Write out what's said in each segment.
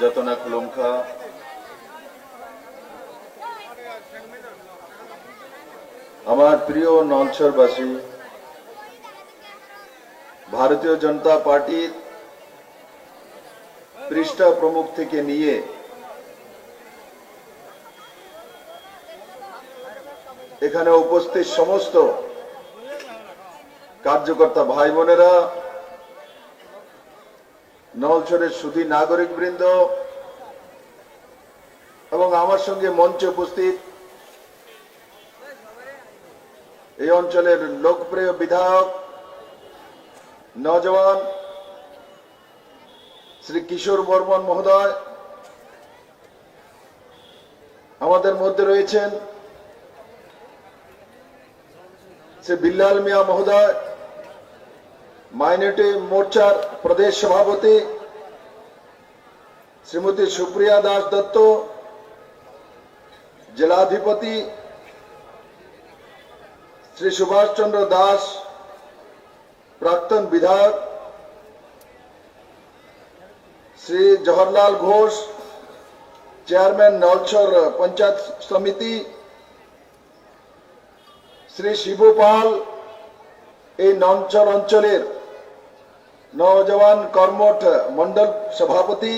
যত না খুলুমখা আমার প্রিয় নলছরবাসী, ভারতীয় জনতা পার্টির পৃষ্ঠা প্রমুখ থেকে নিয়ে এখানে উপস্থিত সমস্ত কার্যকর্তা ভাই বোনেরা নলছরের সুধী নাগরিক বৃন্দ এবং আমার সঙ্গে মঞ্চে উপস্থিত এই অঞ্চলের লোকপ্রিয় বিধায়ক নজওয়ান শ্রী কিশোর বর্মন মহোদয়, আমাদের মধ্যে রয়েছেন শ্রী বিল্লাল মিয়া মহোদয় মাইনরিটি মোর্চার প্রদেশ সভাপতি শ্রীমতী সুপ্রিয়া দাস দত্ত, জেলাধিপতি শ্রী সুভাষ চন্দ্র দাস, প্রাক্তন বিধায়ক শ্রী জওহরলাল ঘোষ, চেয়ারম্যান নলছর পঞ্চায়েত সমিতি, শ্রী শিবু পাল, এই নঞ্চল অঞ্চলের নওজওয়ান কর্মঠ মন্ডল সভাপতি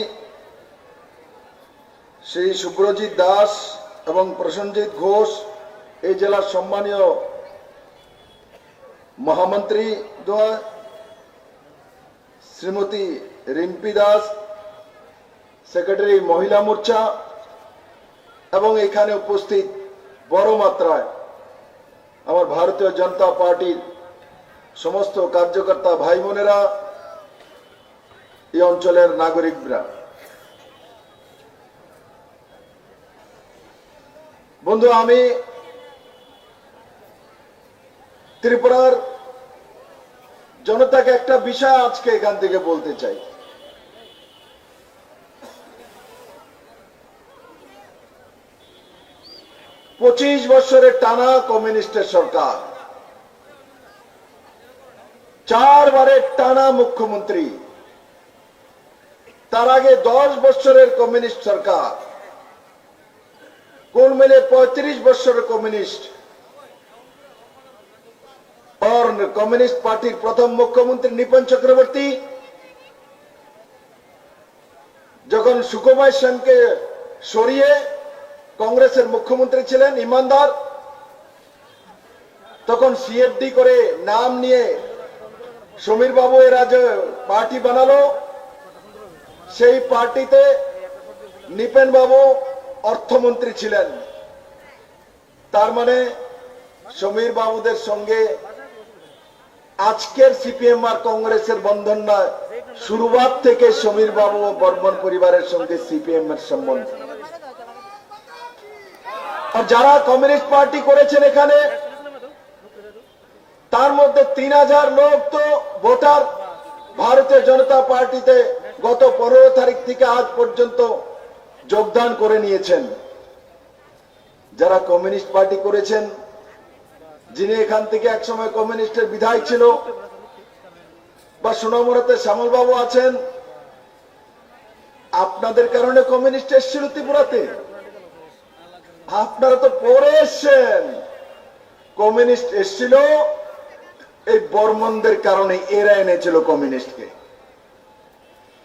শ্রী সুব্রজিৎ দাস এবং প্রসেনজিৎ ঘোষ, এই জেলার সম্মানীয় মহামন্ত্রী শ্রীমতী রিম্পি দাস, সেক্রেটারি মহিলা মোর্চা এবং এখানে উপস্থিত বড় মাত্রায় আমার ভারতীয় জনতা পার্টির সমস্ত কার্যকর্তা ভাই বোনেরা এই অঞ্চলের নাগরিকরা। বন্ধু, আমি ত্রিপুরার জনতাকে একটা বিষয় আজকে এখান থেকে বলতে চাই। পঁচিশ বছরের টানা কমিউনিস্টের সরকার, চারবারের টানা মুখ্যমন্ত্রী তার আগে দশ বছরের কমিউনিস্ট সরকার। কোন মিলে পঁয়ত্রিশ বছরের কমিউনিস্ট। কমিউনিস্ট পার্টির প্রথম মুখ্যমন্ত্রী নিপন চক্রবর্তী। যখন সুকুমার সেনকে সরিয়ে কংগ্রেসের মুখ্যমন্ত্রী ছিলেন ইমানদার, তখন সিএফডি করে নাম নিয়ে সমীর বাবু এর আগে পার্টি বানালো। সেই পার্টিতে নিপেন বাবু অর্থমন্ত্রী ছিলেন। তার মানে সমীর বাবুদের সঙ্গে আজকের সিপিএম আর কংগ্রেসের বন্ধন নয়, শুরুবাত থেকে সমীর বাবু ও বর্মন পরিবারের সঙ্গে সিপিএম এর সম্বন্ধ। আর যারা কমিউনিস্ট পার্টি করেছেন এখানে, তার মধ্যে তিন হাজার লোক তো ভোটার ভারতীয় জনতা পার্টিতে গত পনেরো তারিখ থেকে আজ পর্যন্ত যোগদান করে নিয়েছেন। যারা কমিউনিস্ট পার্টি করেছেন, যিনি এখান থেকে একসময় কমিউনিস্টের বিধায়ক ছিল, বা সোনামুড়াতে শ্যামল বাবু আছেন, আপনাদের কারণে কমিউনিস্ট এসেছিল ত্রিপুরাতে। আপনারা তো পরে এসছেন। কমিউনিস্ট এসছিল এই বর্মনদের কারণে এরা এনেছিল কমিউনিস্টকে।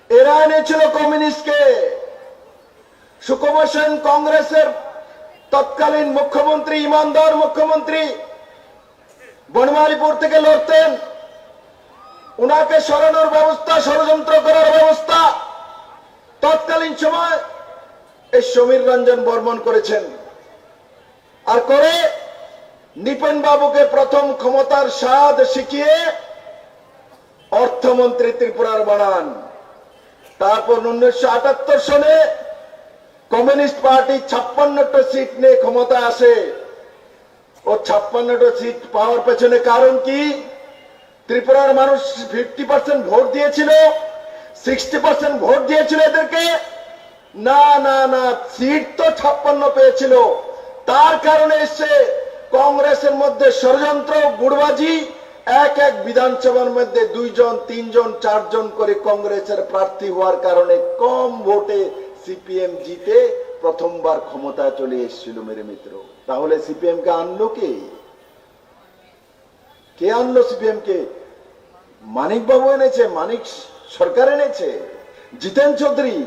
এরা এনেছিল কমিউনিস্টকে। সুকুমার সেন কংগ্রেসের তৎকালীন মুখ্যমন্ত্রী, ইমানদার মুখ্যমন্ত্রী বনমালীপুর থেকে লড়তেন। উনাকে সরানোর ব্যবস্থা, ষড়যন্ত্র করার ব্যবস্থা তৎকালীন সময় এই সমীর রঞ্জন বর্মন করেছেন। আর করে নিপেন বাবুকে প্রথম ক্ষমতার স্বাদ শিখিয়ে অর্থমন্ত্রী ত্রিপুরার বানান। তারপর উনিশশো আটাত্তর সনে কমিউনিস্ট পার্টি ছাপ্পান্নটা সিট নিয়ে ক্ষমতা আসে। ও ছাপ্পান্নটা সিট পাওয়ার পেছনে কারণ কি? ত্রিপুরার মানুষ ফিফটি পার্সেন্ট ভোট দিয়েছিল, সিক্সটি পার্সেন্ট ভোট দিয়েছিল এদেরকে। না না না, সিট তো ছাপ্পান্ন পেয়েছিল। তার কারণে এসছে কংগ্রেসের মধ্যে ষড়যন্ত্র, গুড়বাজি, এক এক বিধানসভার মধ্যে দুইজন, তিনজন, চারজন করে কংগ্রেসের প্রার্থী হওয়ার কারণে কম ভোটে সিপিএম জিতে প্রথমবার ক্ষমতায় চলে এসেছিল মেরে মিত্র। তাহলে সিপিএম কে আনলো কে? কে আনলো সিপিএম কে মানিক বাবু এনেছে, মানিক সরকার এনেছে, জিতেন চৌধুরী।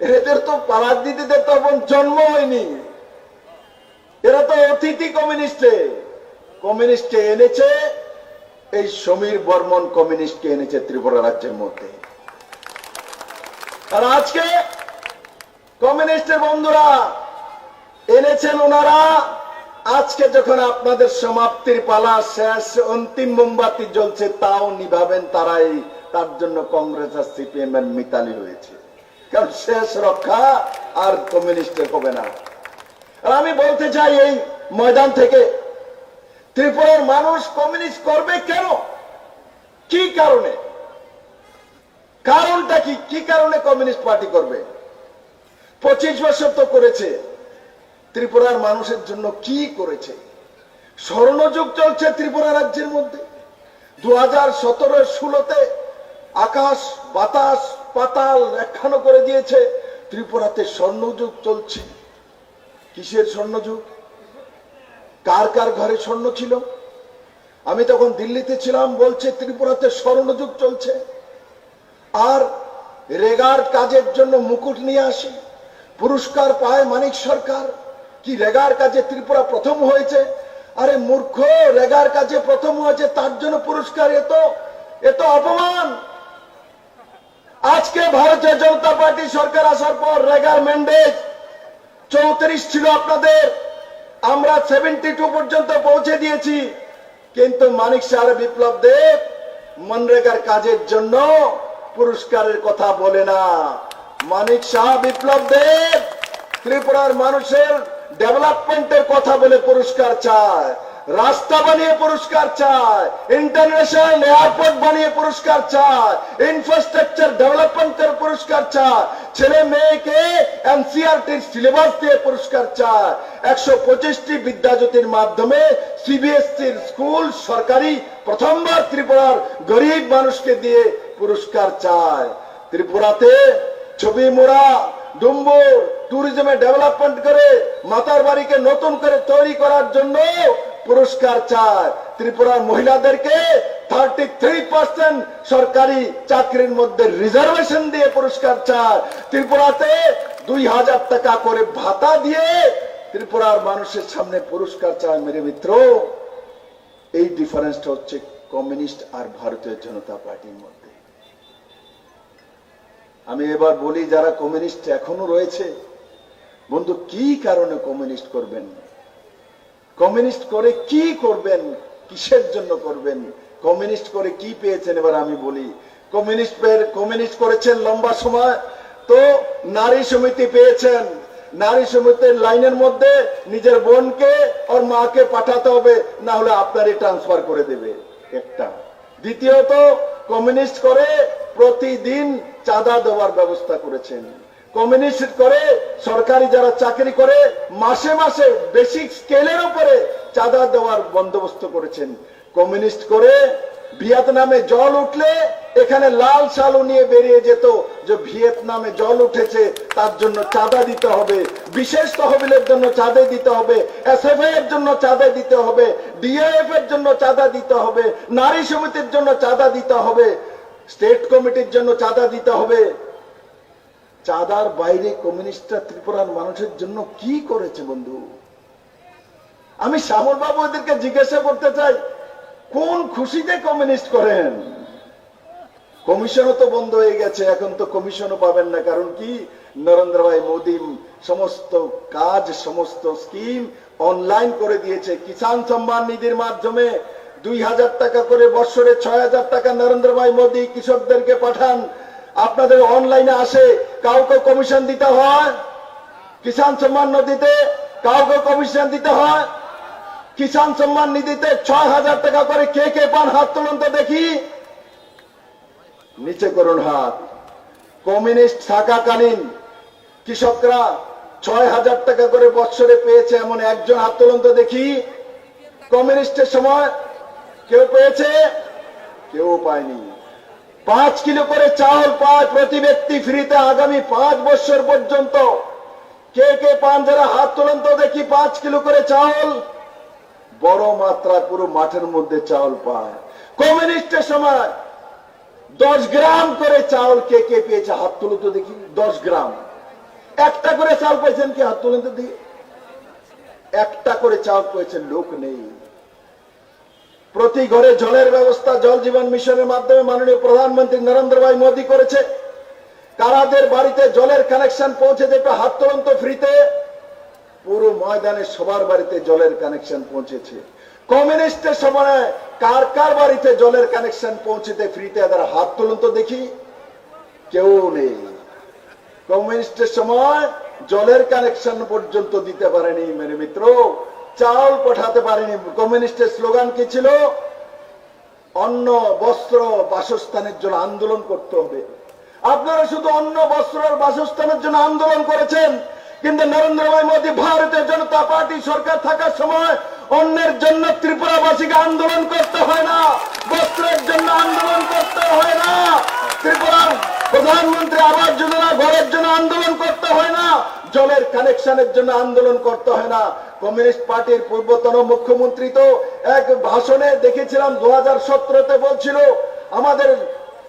এদের তো পাড়ার দিদিদের তখন জন্ম হয়নি। এরা তো অতিথি কমিউনিস্টে। কমিউনিস্টে এনেছে, এই সমীর বর্মন কমিউনিস্টকে এনেছে ত্রিপুরা রাজ্যের মধ্যে। আর আজকে কমিউনিস্টের বন্ধুরা এনেছেন ওনারা, আজকে যখন আপনাদের সমাপ্তির পালা শেষ, অন্তিম মোমবাতি জ্বলছে, তাও নিভাবেন তারাই, তার জন্য কংগ্রেস আর সিপিএম এর মিতালি হয়েছে কারণ শেষ রক্ষা আর কমিউনিস্টের হবে না। আর আমি বলতে চাই, এই ময়দান থেকে ত্রিপুরার মানুষ কমিউনিস্ট করবে কেন? কি কারণে? কারণটা কি? কি কারণে কমিউনিস্ট পার্টি করবে? পঁচিশ বছর তো করেছে। ত্রিপুরার মানুষের জন্য কি করেছে? স্বর্ণযুগ চলছে ত্রিপুরা রাজ্যের মধ্যে। দু হাজার সতেরো ষোলোতে আকাশ, বাতাস, পাতাল একখানো করে দিয়েছে। ত্রিপুরাতে স্বর্ণযুগ চলছে। কিসের স্বর্ণযুগ কার কার ঘরে স্বর্ণ ছিল? আমি তখন দিল্লিতে ছিলাম, বলছে, ত্রিপুরাতে স্বর্ণযুগ চলছে। আর রেগার কাজের জন্য মুকুট নিয়ে আসি। পুরস্কার পায় মানিক সরকার। কি রেগার কাজে ত্রিপুরা প্রথম হয়েছে? আরে মূর্খ, রেগার কাজে প্রথম হয়েছে, তার জন্য পুরস্কার এত এত অপমান। আজকে ভারতীয় জনতা পার্টি সরকার আসার পর রেগার ম্যান্ডেজ চৌত্রিশ ছিল আপনাদের। আমরা সেভেন্টি টু পর্যন্ত পৌঁছে দিয়েছি। কিন্তু মানিক সার বিপ্লব দেব মনরেগার কাজের জন্য পুরস্কারের কথা বলে না। মানিক শাহ, বিপ্লব দেব ত্রিপুরার মানুষের ডেভেলপমেন্টের কথা বলে পুরস্কার চায়। রাস্তা বানিয়ে পুরস্কার চায় ইন্টারন্যাশনাল এয়ারপোর্ট বানিয়ে পুরস্কার চায় ইনফ্রাস্ট্রাকচার ডেভেলপমেন্টের পুরস্কার চায়, ছেলে মেয়েকে এনসিআরটির সিলেবাস দিয়ে পুরস্কার চায়। একশো পঁচিশটি বিদ্যাজ্যোতির মাধ্যমে সিবিএসসির স্কুল সরকারি প্রথমবার ত্রিপুরার গরিব মানুষকে দিয়ে পুরস্কার চায়। ত্রিপুরাতে ছবি মোড়া, ডুম্বুর ট্যুরিজমে ডেভেলপমেন্ট করে, মাতার বাড়িকে নতুন করে তৈরি করার জন্য পুরস্কার চায়। ত্রিপুরার মহিলাদেরকে থার্টি থ্রি পার্সেন্ট সরকারি চাকরির মধ্যে রিজার্ভেশন দিয়ে পুরস্কার চায়। ত্রিপুরাতে দুই হাজার টাকা করে ভাতা দিয়ে ত্রিপুরার মানুষের সামনে পুরস্কার চায় মেরে মিত্র। এই ডিফারেন্সটা হচ্ছে কমিউনিস্ট আর ভারতীয় জনতা পার্টির মধ্যে। আমি এবার বলি, যারা কমিউনিস্ট এখনও রয়েছে, বন্ধু, কি কারণে কমিউনিস্ট করবেন? কমিউনিস্ট করে কি করবেন, কিসের জন্য করবেন? কমিউনিস্ট করে কি পেয়েছেন এবার আমি বলি। কমিউনিস্ট কমিউনিস্ট করেছেন লম্বা সময়, তো নারী সমিতি পেয়েছেন। নারী সমিতির লাইনের মধ্যে নিজের বোনকে ওর মাকে পাঠাতে হবে, না হলে আপনারই ট্রান্সফার করে দেবে একটা। দ্বিতীয়ত, কমিউনিস্ট করে প্রতিদিন চাঁদা দেওয়ার ব্যবস্থা করেছেন। কমিউনিস্ট করে, সরকারি যারা চাকরি করে, মাসে মাসে বেসিক স্কেলের উপরে চাঁদা দেওয়ার বন্দোবস্ত করেছেন। কমিউনিস্ট করে ভিয়েতনামে জল উঠলে এখানে লাল সালু নিয়ে বেরিয়ে যেত যে ভিয়েতনামে জল উঠেছে, তার জন্য চাঁদা দিতে হবে। বিশেষ তহবিলের জন্য চাঁদা দিতে হবে এসএফ এর জন্য চাঁদা দিতে হবে ডিএফ এর জন্য চাঁদা দিতে হবে, নারী সমিতির জন্য চাঁদা দিতে হবে, স্টেট কমিটির জন্য চাঁদা দিতে হবে। চাঁদার বাইরে কমিউনিস্টরা ত্রিপুরার মানুষের জন্য কি করেছে, বন্ধু? আমি শ্যামল বাবু এদেরকে জিজ্ঞাসা করতে চাই, কোন খুশিতে কমিউনিস্ট করেন? কমিশনও তো বন্ধ হয়ে গেছে, এখন তো কমিশনও পাবেন না। কারণ কি? নরেন্দ্র ভাই মোদী সমস্ত কাজ, সমস্ত স্কিম অনলাইন করে দিয়েছে। কিষাণ সম্মান নিধির মাধ্যমে দুই হাজার টাকা করে বছরে ছয় হাজার টাকা নরেন্দ্র ভাই মোদী কৃষকদেরকে পাঠান। আপনাদের অনলাইনে আসে, কাউকে কমিশন দিতে হয়? কিষাণ সম্মান নদীতে কাউকে কমিশন দিতে হয়? কিষাণ সম্মান নিধিতে ছয় হাজার টাকা করে কে কে পান? হাত তুলুন তো দেখি। নিচে করুন হাত। কমিউনিস্ট থাকাকালীন কৃষকরা ছয় হাজার টাকা করে বৎসরে পেয়েছে এমন একজন। হাত তুলুন তো দেখি। কমিউনিস্টের সময় কেউ পেয়েছে? কেউ পায়নি। পাঁচ কিলো করে চাউল পায় প্রতি ব্যক্তি ফ্রিতে আগামী পাঁচ বছর পর্যন্ত। কে কে পান যারা হাত তোলেন তো দেখি পাঁচ কিলো করে চাউল। বড় মাত্রায় পুরো মাঠের মধ্যে চাউল পায়। কমিউনিস্টের সময় দশ গ্রাম করে চাউল কে কে পেয়েছে হাত তুলে তো দেখি, দশ গ্রাম। একটা করে চাউল পেয়েছেন কি হাত তুলেন তো দেখি। একটা করে চাউল পেয়েছেন লোক নেই। প্রতি ঘরে জলের ব্যবস্থা, জল জীবন মিশনের মাধ্যমে মাননীয় প্রধানমন্ত্রী নরেন্দ্র ভাই মোদী করেছে। কারাদের বাড়িতে জলের কানেকশন পৌঁছে যেটা হাত তুলন তো ফ্রিতে। পুরো ময়দানে সবার বাড়িতে জলের কানেকশন পৌঁছেছে। কমিউনিস্টের সময় কার কার বাড়িতে জলের কানেকশন পৌঁছেতে ফ্রিতে? এদের হাত তুলুন তো দেখি। কেউ নেই। কমিউনিস্টের সময় জলের কানেকশন পর্যন্ত দিতে পারেনি মেরে মিত্র। চাউল পাঠাতে পারেনি। কমিউনিস্টের স্লোগান কি ছিল? অন্ন, বস্ত্র, বাসস্থানের জন্য আন্দোলন করতে হবে। আপনারা শুধু অন্ন, বস্ত্র বাসস্থানের জন্য আন্দোলন করেছেন, কিন্তু নরেন্দ্র ভাই মোদী ভারতীয় জনতা পার্টি সরকার থাকার সময় অন্যের জন্য ত্রিপুরাবাসীকে আন্দোলন করতে হয় না, বস্ত্রের জন্য আন্দোলন করতে হয় না, ত্রিপুরার প্রধানমন্ত্রী আবাস যোজনা, ঘরের জন্য আন্দোলন করতে হয় না, জলের কানেকশনের জন্য আন্দোলন করতে হয় না। কমিউনিস্ট পার্টির পূর্বতন মুখ্যমন্ত্রী তো এক ভাষণে দেখেছিলাম দু হাজার সতেরোতে বলছিল, আমাদের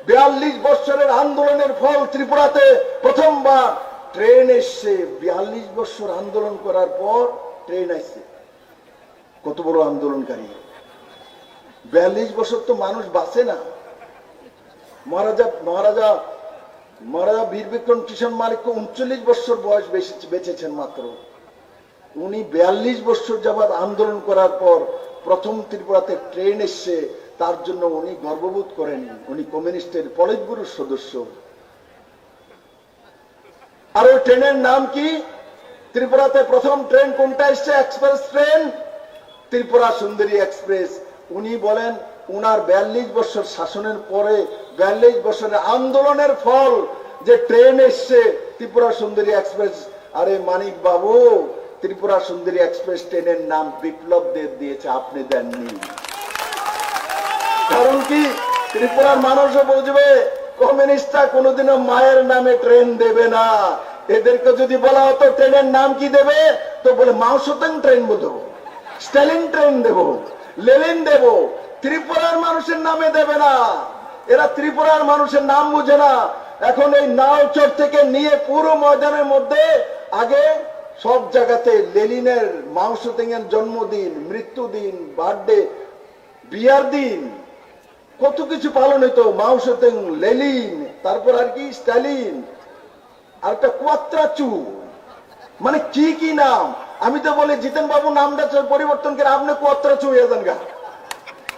বিয়াল্লিশ বছরের আন্দোলনের ফল ত্রিপুরাতে প্রথমবার ট্রেন এসছে। বিয়াল্লিশ বছর আন্দোলন করার পর ট্রেন আসছে। কত বড় আন্দোলনকারী। বিয়াল্লিশ বছর তো মানুষ বাঁচে না। মহারাজা মহারাজা মহারাজা বীর বিক্রম কিষণ মালিক উনচল্লিশ বছর বয়স বেঁচেছেন মাত্র। উনি বিয়াল্লিশ বছর যাবৎ আন্দোলন করার পর প্রথম ত্রিপুরাতে ট্রেন এসছে, তার জন্য উনি গর্ববোধ করেন। উনি কমিউনিস্টের পলিটব্যুরোর সদস্য। আর ওই ট্রেনের নাম কি? ত্রিপুরাতে প্রথম ট্রেন কোনটা এসছে? Express train? Tripura Sundari express. উনি বলেন, উনার বিয়াল্লিশ বছর শাসনের পরে, বিয়াল্লিশ বছরের আন্দোলনের ফল যে ট্রেন এসছে, ত্রিপুরা সুন্দরী এক্সপ্রেস। আরে মানিক বাবু ত্রিপুরা সুন্দরী এক্সপ্রেস ট্রেনের নাম বিপ্লব দেব দিয়েছে, আপনি দেননি। কারণ কি? ত্রিপুরার মানুষও বুঝবে, কমিউনিস্টরা কোনোদিনও মায়ের নামে ট্রেন দেবে না। এদেরকে যদি বলা হতো, ট্রেনের নাম কি দেবে? তো বলে মাউসতং ট্রেন দেবো স্টালিন ট্রেন দেব লেলিন দেব, ত্রিপুরার মানুষের নামে দেবে না। এরা ত্রিপুরার মানুষের নাম বুঝে না। এখন এই নাওচর থেকে নিয়ে পুরো ময়দানের মধ্যে আগে সব জায়গাতে লেলিনের মাউসুতিং এর জন্মদিন, মৃত্যুদিন, বার্থডে, বিয়ার দিন, কত কিছু পালন হইতো মাংস মাউসতেং লেলিন তারপর আর কি, স্টালিন, আর একটা কুয়াত্রাচু মানে কি কি নাম? আমি তো বলি জিতেন বাবু নামটা পরিবর্তন করে আপনি কুয়াত্রাচু হয়ে যান গা।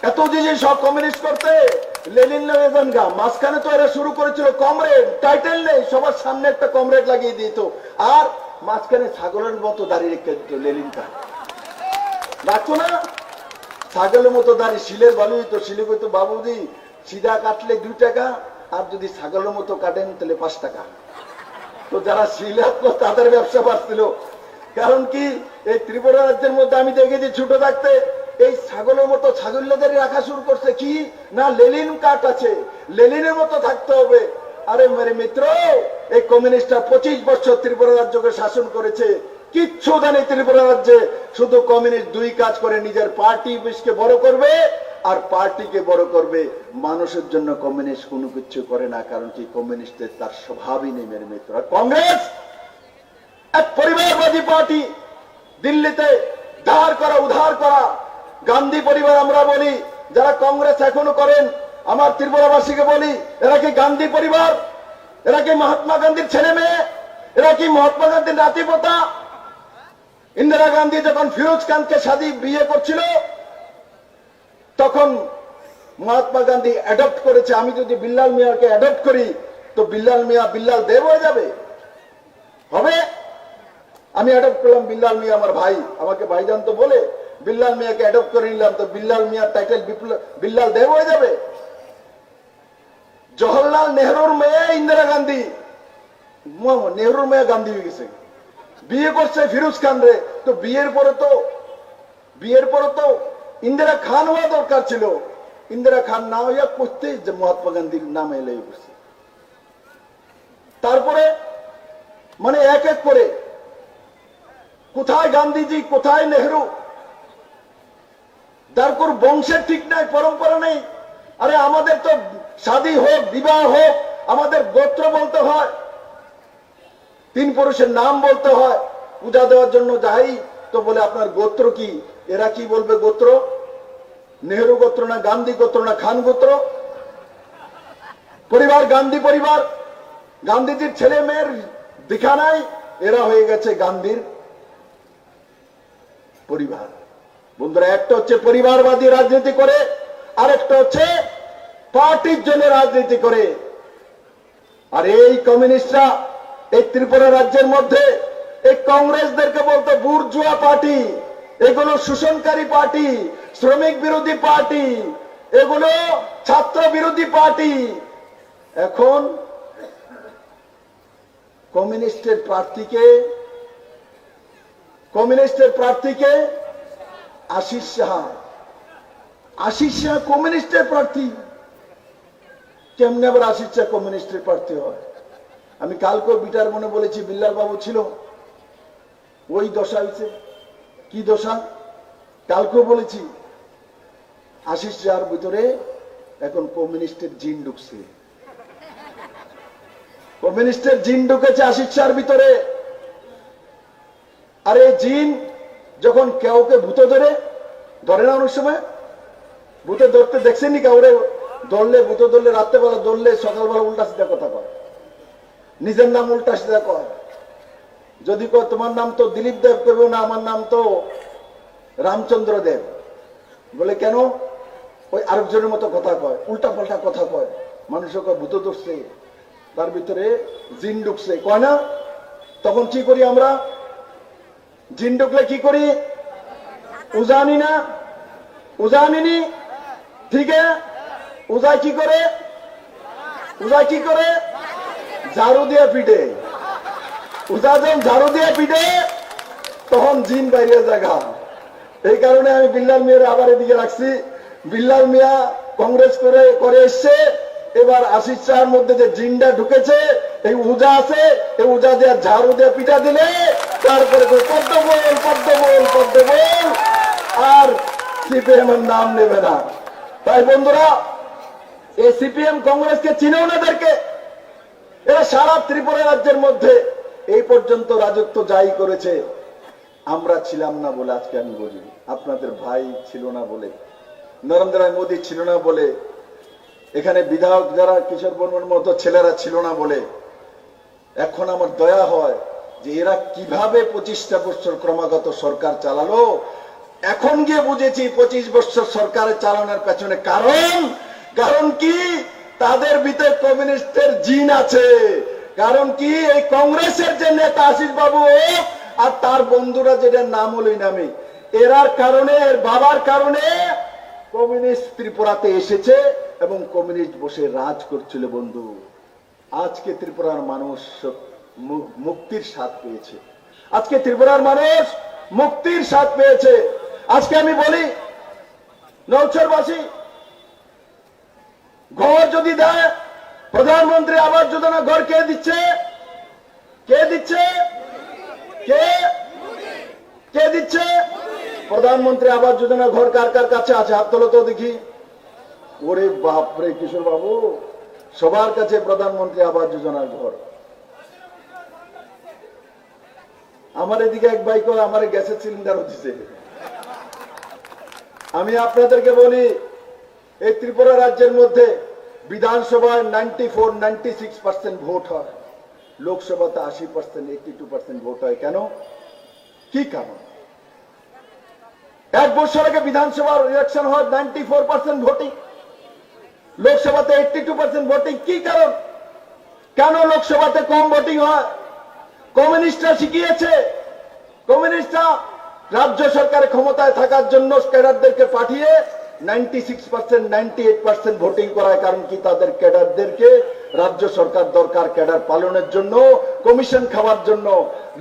এত যে যে সব কমিউনিস্ট করতে লেলিন হয়ে গা। মাঝখানে তো এরা শুরু করেছিল, কমরেড টাইটেল নেই, সবার সামনে একটা কমরেড লাগিয়ে দিত। আর মাঝখানে ছাগলের মতো দাঁড়িয়ে রেখে দিত লেলিনটা। রাখতো না? ছাগলের মতো দাঁড়িয়ে শিলের বালু তো শিলে কইতো, বাবুজি, সিধা কাটলে দুই টাকা, আর যদি ছাগলের মতো কাটেন তাহলে পাঁচ টাকা। তো যারা শিলাত্ম তাদের ব্যবসা বাড়ছিল। কারণ কি, এই ত্রিপুরা রাজ্যের মধ্যে আমি দেখেছি ছোট থাকতে, এই ছাগলের মতো ছাগল্যদের রাখা শুরু করছে কি? না লেলিন কাঠ আছে, লেলিনের মতো থাকতে হবে। আরে মেরে মিত্র, এই কমিউনিস্টরা পঁচিশ বছর ত্রিপুরা রাজ্যকে শাসন করেছে। কিচ্ছু জানে ত্রিপুরা রাজ্যে, শুধু কমিউনিস্ট দুই কাজ করে নিজের পার্টি অফিসকে বড় করবে, আর পার্টিকে বড় করবে। মানুষের জন্য কমিউনিস্ট কোনো কিছু করে না, কারণ কি কমিউনিস্টের তার স্বভাবই নেই মেরে মিত্র। কংগ্রেস, এক পরিবারবাদী পার্টি, দিল্লিতে ধার করা, উধার করা, গান্ধী পরিবার আমরা বলি, যারা কংগ্রেস এখনও করেন আমার ত্রিপুরাবাসীকে বলি, এরা কি গান্ধী পরিবার? এরা কি মহাত্মা গান্ধীর ছেলে মেয়ে? এরা কি মহাত্মা গান্ধীর নাতিপোতা? ইন্দিরা গান্ধী যখন ফিরোজ খানকে সাদি বিয়ে করছিল, তখন মহাত্মা গান্ধী অ্যাডপ্ট করেছে। আমি যদি বিল্লাল মিয়াকে অ্যাডপ্ট করি, তো বিল্লাল মিয়া বিল্লাল দেব হয়ে যাবে। হবে? আমি অ্যাডপ্ট করলাম বিল্লাল মিয়া আমার ভাই। আমাকে ভাইজান তো বলে, বিল্লাল মিয়াকে অ্যাডপ্ট করে নিলাম, তো বিল্লাল মিয়ার টাইটেল বিল্লাল দেব হয়ে যাবে। জওহরলাল নেহরুর মেয়ে ইন্দিরা গান্ধী। নেহরুর মেয়ে গান্ধী হয়ে গেছে। বিয়ে করছে ফিরোজ খান রে। তো বিয়ের পরে তো, বিয়ের পরে তো ইন্দিরা খান হওয়া দরকার ছিল। ইন্দিরা খান না হইয়া করতে যে মহাত্মা গান্ধীর নাম এলে বসে তারপরে মানে এক এক করে, কোথায় গান্ধীজি, কোথায় নেহরু? তারপর বংশের ঠিক নাই, পরম্পরা নেই। আরে আমাদের তো শাদী হোক, বিবাহ হোক, আমাদের গোত্র বলতে হয়। তিন পুরুষের নাম বলতে হয়। পূজা দেওয়ার জন্য যাই তো বলে আপনার গোত্র কি? এরা কি বলবে গোত্র? নেহরু গোত্র না গান্ধী গোত্র না খান গোত্র? পরিবার, গান্ধী পরিবার। গান্ধীজির ছেলে মেয়ের দেখা নাই, এরা হয়ে গেছে গান্ধীর পরিবার। বন্ধুরা, একটা হচ্ছে পরিবারবাদী রাজনীতি করে, আরেকটা হচ্ছে পার্টির জন্য রাজনীতি করে। আর এই কমিউনিস্টরা এই ত্রিপুরা রাজ্যের মধ্যে, এই কংগ্রেসদেরকে বলতো বুর্জুয়া পার্টি, এগুলো শোষণকারী পার্টি, শ্রমিক বিরোধী পার্টি, এগুলো ছাত্র বিরোধী পার্টি। এখন কমিউনিস্টের প্রার্থীকে কমিউনিস্টের প্রার্থীকে আশিস সাহা আশিস সাহা কমিউনিস্টের প্রার্থী। কেমনে আবার আশিস সাহা কমিউনিস্টের প্রার্থী হয় আমি কালকেও বিটার মনে বলেছি বিল্লাল বাবু ছিল। ওই দশা হয়েছে কি দশা? কালকেও বলেছি, আশিস যার ভিতরে এখন কমিউনিস্টের জিন ঢুকছে। কমিউনিস্টের জিন ঢুকেছে আশিস শাহর ভিতরে। আর এই জিন যখন কেউকে ভূত ধরে ধরে না অনেক সময়, ভূতে ধরতে দেখছেনি কাউরে? ধরলে ভূত ধরলে রাত্রেবেলা ধরলে সকালবেলা উল্টা সিধা কথা কয়। নিজের নাম উল্টা সিধা কয়। যদি কয়, তোমার নাম তো দিলীপ দেব কেউ না, আমার নাম তো রামচন্দ্র দেব। বলে, কেন? ওই আরেকজনের মতো কথা কয় উল্টা পাল্টা কথা কয়। মানুষের কয়, ভূত ধরছে। তার ভিতরে জিন ঢুকছে। কয় না? তখন কি করি আমরা? জিন ঢুকলে কি করি? উজানি না? উজানিনি ঠিক আছে উজাই কি করে? উজাই কি করে? ঝাড়ু দিয়ে পিটে। উজা যখন ঝাড়ু দিয়ে পিটে, তখন জিন বাইরে জায়গা এই কারণে আমি বিল্লাল মিয়ার আবার এদিকে রাখছি। বিল্লাল মিয়া কংগ্রেস করে করে এসছে। এবার আশিস শাহর মধ্যে যে জিনটা ঢুকেছে, এই উজা আছে, এই উজা দিয়ে ঝাড়ু দিয়ে পিটা দিলে তারপরে পদ্ম বল পদ্ম বল পদ্ম বল আর সিপিএম এর নাম নেবে না। তাই বন্ধুরা এই সিপিএম কংগ্রেসকে চিনেও না এদেরকে এরা সারা ত্রিপুরা রাজ্যের মধ্যে এই পর্যন্ত রাজত্ব যাই করেছে। আমরা ছিলাম না বলে আজকে আমি বলি। আপনাদের ভাই ছিল না বলে, নরেন্দ্র মোদী ছিল না বলে, এখানে বিধায়ক যারা কিশোর বর্মন মতো ছেলেরা ছিল না বলে, এখন আমার দয়া হয় যে এরা কীভাবে পঁচিশটা বছর ক্রমাগত সরকার চালালো, এখন গিয়ে বুঝেছি পঁচিশ বছর সরকারের চালানোর পেছনে কারণ কারণ কি? তাদের ভিতরে কমিউনিস্টের জিন আছে। কারণ কি? এই কংগ্রেসের যে নেতা আশিস বাবু আর তার বন্ধুরা যেটা নাম হলোই নামে এরার কারণে, এর বাবার কারণে কমিউনিস্ট ত্রিপুরাতে এসেছে এবং কমিউনিস্ট বসে রাজ করছিল বন্ধু। আজকে ত্রিপুরার মানুষ মুক্তির স্বাদ পেয়েছে। আজকে ত্রিপুরার মানুষ মুক্তির স্বাদ পেয়েছে। আজকে আমি বলি নৌচরবাসী ঘর যদি দেয়, প্রধানমন্ত্রী আবাস যোজনা ঘর কে দিচ্ছে? কে দিচ্ছে? কে? কে দিচ্ছে? প্রধানমন্ত্রী আবাস যোজনা ঘর কার কার কাছে আছে? হাত তোলো তো দেখি। ওরে বাপরে, কিশোর বাবু, সবার কাছে প্রধানমন্ত্রী আবাস যোজনার ঘর। আমার এদিকে এক বাইক আমার গ্যাসের সিলিন্ডার হচ্ছে। আমি আপনাদেরকে বলি এই ত্রিপুরা রাজ্যের মধ্যে বিধানসভায় ninety four ninety six percent vote হয়। লোকসভাতে আশি percent eighty two percent vote হয়। কেন? কি কারণ? এক বছর আগে বিধানসভার ইলেকশন হয় নাইনটি ফোর পার্সেন্ট ভোটিং লোকসভাতে এইটটি টু পার্সেন্ট ভোটিং কি কারণ? কেন লোকসভাতে কম ভোটিং হয়? কমিউনিস্টরা শিখিয়েছে। কমিউনিস্টরা রাজ্য সরকারের ক্ষমতায় থাকার জন্য ক্যাডারদেরকে পাঠিয়ে নাইনটি সিক্স ভোটিং করায় কারণ কি তাদের ক্যাডারদেরকে রাজ্য সরকার দরকার ক্যাডার পালনের জন্য কমিশন খাওয়ার জন্য।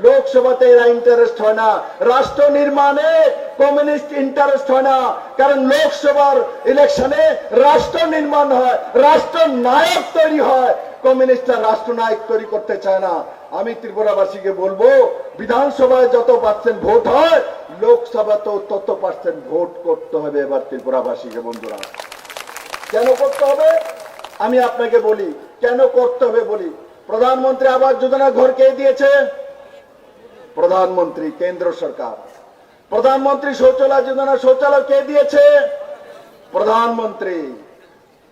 লোকসভাতে এরা ইন্টারেস্ট হয় না। রাষ্ট্র নির্মাণে কমিউনিস্ট ইন্টারেস্ট হয় না। কারণ লোকসভার ইলেকশনে রাষ্ট্র নির্মাণ হয়, রাষ্ট্র নায়ক তৈরি হয়। কমিউনিস্টরা রাষ্ট্রনায়ক তৈরি করতে চায় না। আমি ত্রিপুরাবাসীকে বলব, বিধানসভায় যত পার্সেন্ট ভোট হয়, লোকসভাতেও তত পার্সেন্ট ভোট করতে হবে এবার ত্রিপুরাবাসীকে, বন্ধুরা। কেন করতে হবে? আমি আপনাকে বলি, কেন করতে হবে বলি? প্রধানমন্ত্রী আবাস যোজনা ঘর কে দিয়েছে? প্রধানমন্ত্রী, কেন্দ্র সরকার। প্রধানমন্ত্রী শৌচালয় যোজনা শৌচালয় কে দিয়েছে? প্রধানমন্ত্রী।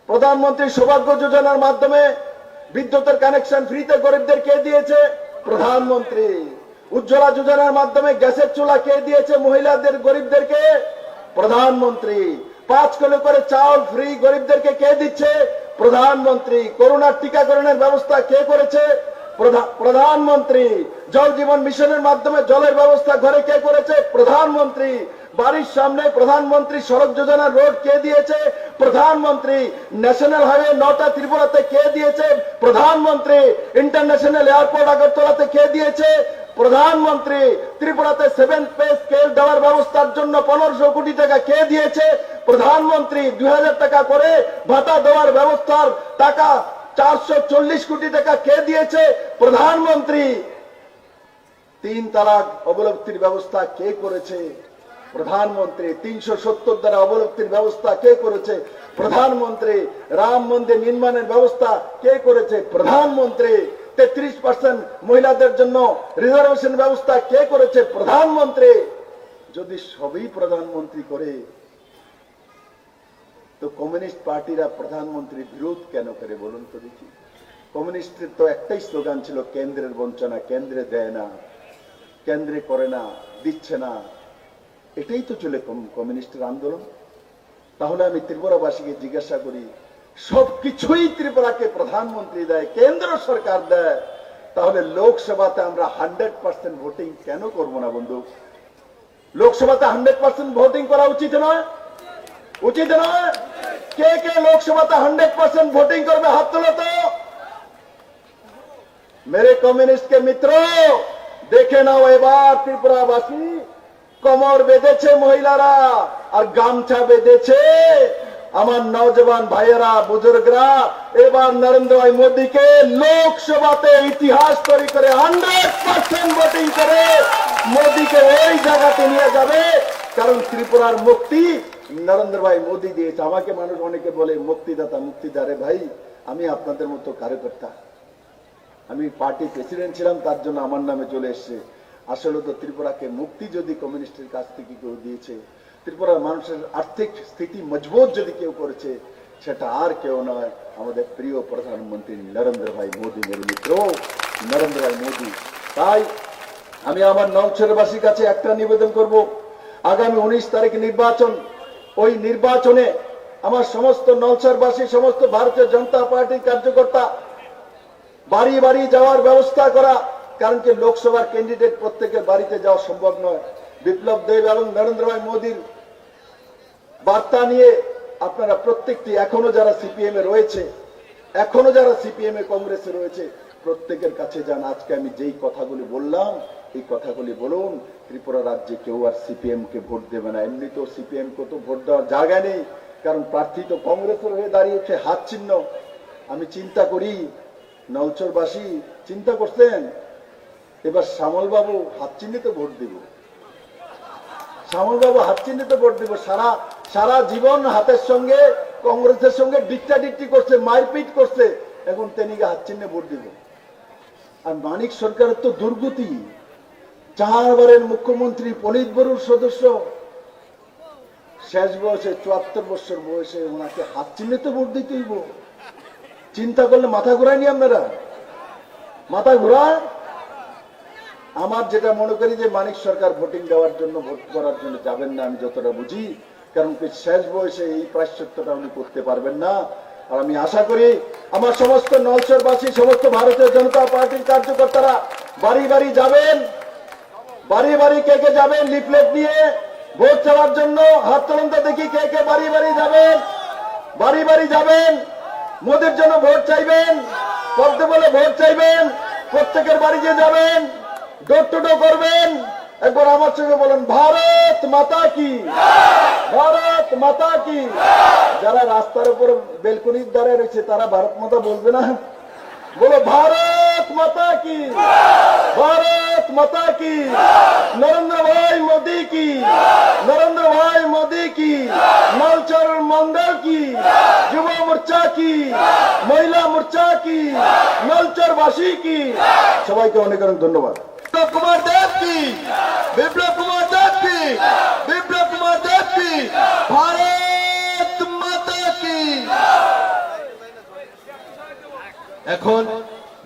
প্রধানমন্ত্রী সৌভাগ্য যোজনার মাধ্যমে বিদ্যুতের কানেকশন ফ্রিতে গরিবদের কে দিয়েছে? প্রধানমন্ত্রী। উজ্জ্বলা যোজনার মাধ্যমে গ্যাসের চুলা কে দিয়েছে মহিলাদের, গরিবদেরকে? প্রধানমন্ত্রী। পাঁচ কিলো করে চাউল ফ্রি গরিবদেরকে কে দিচ্ছে? প্রধানমন্ত্রী। করোনার টিকাকরণের ব্যবস্থা কে করেছে? প্রধানমন্ত্রী। জল জীবন মিশনের মাধ্যমে জলের ব্যবস্থা ঘরে কে করেছে? প্রধানমন্ত্রী। বাড়ির সামনে প্রধানমন্ত্রী সড়ক যোজনা রোড কে দিয়েছে? প্রধানমন্ত্রী ন্যাশনাল হাইওয়ে নটা ত্রিপুরাতে কে দিয়েছে? প্রধানমন্ত্রী ইন্টারন্যাশনাল এয়ারপোর্ট আগরতলাতে কে দিয়েছে? প্রধানমন্ত্রী ত্রিপুরাতে সেভেন পে স্কেল দেওয়ার ব্যবস্থার জন্য পনেরোশো কোটি টাকা কে দিয়েছে? প্রধানমন্ত্রী দুই হাজার টাকা করে ভাতা দেওয়ার ব্যবস্থার টাকা চারশো চল্লিশ কোটি টাকা কে দিয়েছে? প্রধানমন্ত্রী তিন তালাক অবলব্ধির ব্যবস্থা কে করেছে? প্রধানমন্ত্রী, তিনশো সত্তর দ্বারা অবলব্ধির ব্যবস্থা কে করেছে? প্রধানমন্ত্রী, রাম মন্দির নির্মাণের ব্যবস্থা কে করেছে? প্রধানমন্ত্রী, তেত্রিশ পার্সেন্ট মহিলাদের জন্য রিজার্ভেশন ব্যবস্থা কে করেছে? প্রধানমন্ত্রী। যদি সবই প্রধানমন্ত্রী করে, তো কমিউনিস্ট পার্টিরা প্রধানমন্ত্রী বিরোধ কেন করে বলুন তো দেখি? কমিউনিস্টের তো একটাই স্লোগান ছিল, কেন্দ্রের বঞ্চনা কেন্দ্রে দেয় না, কেন্দ্রে করে না, দিচ্ছে না। এটাই তো চলে কম- কমিউনিস্টের আন্দোলন তাহলে আমি ত্রিপুরাবাসীকে জিজ্ঞাসা করি সবকিছুই ত্রিপুরাকে প্রধানমন্ত্রী দেয় কেন্দ্র সরকার দেয় তাহলে লোকসভাতে আমরা হান্ড্রেড পার্সেন্ট ভোটিং কেন করব না বন্ধু লোকসভাতে হান্ড্রেড পার্সেন্ট ভোটিং করা উচিত নয় উচিত নয় কে কে লোকসভাতে হান্ড্রেড পার্সেন্ট ভোটিং করবে হাত তোলো তো মেরে কমিউনিস্ট के मित्रों দেখে নাও এবার ত্রিপুরাবাসী কমর বেঁধেছে মহিলারা, আর গামছা বেঁধেছে। আমার নওজওয়ান ভাইয়েরা, বুজুর্গরা, এবার নরেন্দ্র ভাই মোদীকে লোকসভাতে ইতিহাস তৈরি করে হান্ড্রেড পার্সেন্ট ভোটিং করে মোদীকে ওই জায়গাতে নিয়ে যাবে। কারণ ত্রিপুরার মুক্তি নরেন্দ্র ভাই মোদী দিয়েছে। আমাকে মানুষ অনেকে বলে, মুক্তিদাতা মুক্তিদারে ভাই, আমি আপনাদের মতো কার্যকর্তা আমি পার্টি প্রেসিডেন্ট ছিলাম, তার জন্য আমার নামে চলে এসছে। আসলে তো ত্রিপুরাকে মুক্তি যদি কমিউনিস্টের কাছ থেকে কেউ দিয়েছে, ত্রিপুরার মানুষের আর্থিক স্থিতি মজবুত যদি কেউ করেছে, সেটা আর কেউ নয় আমাদের প্রিয় প্রধানমন্ত্রী নরেন্দ্র ভাই মোদী মেরে মিত্র। নরেন্দ্র ভাই মোদী, তাই আমি আমার নৌছরবাসীর কাছে একটা নিবেদন করব। আগামী উনিশ তারিখ নির্বাচন, ওই নির্বাচনে আমার সমস্ত নলছরবাসী সমস্ত ভারতীয় জনতা পার্টির কার্যকর্তা, বাড়ি বাড়ি যাওয়ার ব্যবস্থা করা কারণ কি লোকসভার ক্যান্ডিডেট প্রত্যেকের বাড়িতে যাওয়া সম্ভব নয়। বিপ্লব দেব এবং নরেন্দ্র ভাই মোদীর বার্তা নিয়ে আপনারা প্রত্যেকটি এখনও যারা সিপিএম এ রয়েছে, এখনও যারা সিপিএম এ কংগ্রেসে রয়েছে, প্রত্যেকের কাছে যান। আজকে আমি যেই কথাগুলি বললাম, এই কথাগুলি বলুন, ত্রিপুরা রাজ্যে কেউ আর সিপিএম কে ভোট দেবে না। এমনিতেও সিপিএম কে তো ভোট দেওয়ার জায়গা নেই, কারণ প্রার্থী তো কংগ্রেসের হয়ে দাঁড়িয়েছে হাত চিহ্ন আমি চিন্তা করি নৌচরবাসী চিন্তা করছেন এবার শ্যামল বাবু হাত চিহ্নিতে ভোট দিব। শ্যামল বাবু হাত চিহ্নিতে ভোট দিব। সারা সারা জীবন হাতের সঙ্গে, কংগ্রেসের সঙ্গে ডিক্টাডিক্টি করছে, মারপিট করছে, এখন তেনিকে হাত চিহ্নে ভোট দিব। আর মানিক সরকারের তো দুর্গতি। চারবারের মুখ্যমন্ত্রী পলিত বরুর সদস্য। শেষ বয়সে চুয়াত্তর বছর বয়সে ওনাকে হাত চিহ্নিতে ভোট দিতেই চিন্তা করলে মাথা ঘুরায়নি আপনারা? মাথা ঘুরায়? আমার যেটা মনে করি যে মানিক সরকার ভোটিং দেওয়ার জন্য ভোট করার জন্য যাবেন না, আমি যতটা বুঝি। কারণ শেষ বয়সে এই প্রায়শ্চিত্তটা উনি করতে পারবেন না। আর আমি আশা করি আমার সমস্ত নলসরবাসী, সমস্ত ভারতীয় জনতা পার্টির কার্যকর্তারা বাড়ি বাড়ি যাবেন। বাড়ি বাড়ি কে কে যাবেন লিফলেট নিয়ে ভোট চাওয়ার জন্য হাত তুলুন দেখি কে কে বাড়ি বাড়ি যাবেন। বাড়ি বাড়ি যাবেন, মোদের জন্য ভোট চাইবেন, পদ্মে বলে ভোট চাইবেন, প্রত্যেকের বাড়ি গিয়ে যাবেন। ডোর করবেন। একবার আমার সঙ্গে বলেন, ভারত মাতা কি? ভারত মাতা কি? যারা রাস্তার উপর বেলকনির দ্বারে রয়েছে, তারা ভারত মাতা বলবে না? বলো, ভারত মাতা কি? ভারত মাতা কি? নরেন্দ্র ভাই মোদী কি? নরেন্দ্র ভাই মোদী বাসী কি? সবাইকে অনেক অনেক ধন্যবাদ। বিপ্লব কুমার দেব কি? বিপ্লব কুমার দেব কি? বিপ্লব কুমার দেব কি? ভারত মাতা কি? এখন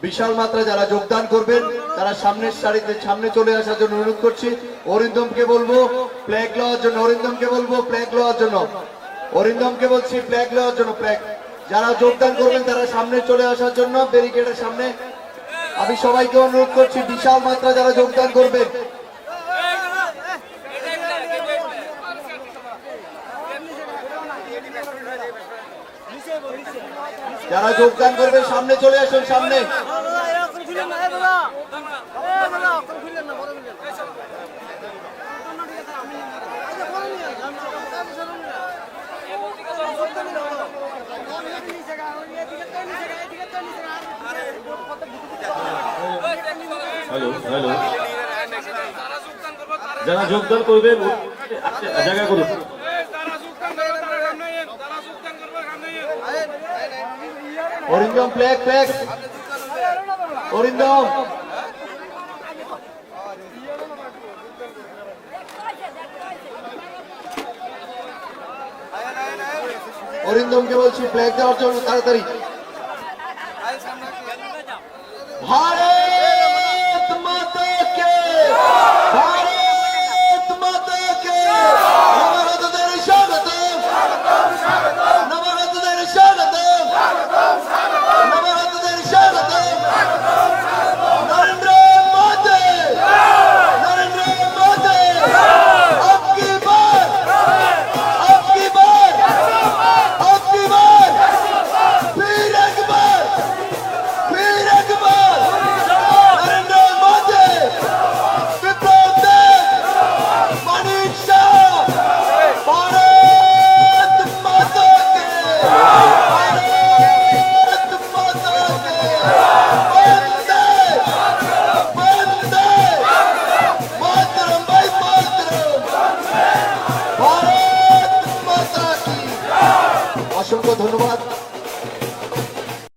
বিশাল মাত্রা যারা যোগদান করবেন, তারা সামনের সারিতে সামনে চলে আসার জন্য অনুরোধ করছি। অরিন্দমকে বলব ফ্ল্যাগ লওয়ার জন্য, অরিন্দমকে বলব ফ্ল্যাগ লওয়ার জন্য। অরিন্দমকে বলছি ফ্ল্যাগ লওয়ার জন্য ফ্ল্যাগ যারা যোগদান করবেন তারা সামনে চলে আসার জন্য ব্যারিকেডের সামনে। আমি সবাইকে অনুরোধ করছি, বিশাল মাত্রা যারা যোগদান করবেন। যারা যোগদান করবেন, সামনে চলে আসুন, সামনে। হ্যালো হ্যালো যারা যোগদান করবেন আচ্ছা, জায়গা করুন অরিন্দম ফ্ল্যাগ ফ্ল্যাগ অরিন্দম অরিন্দমকে বলছি ফ্ল্যাগ দেওয়ার জন্য তাড়াতাড়ি भारत माता के।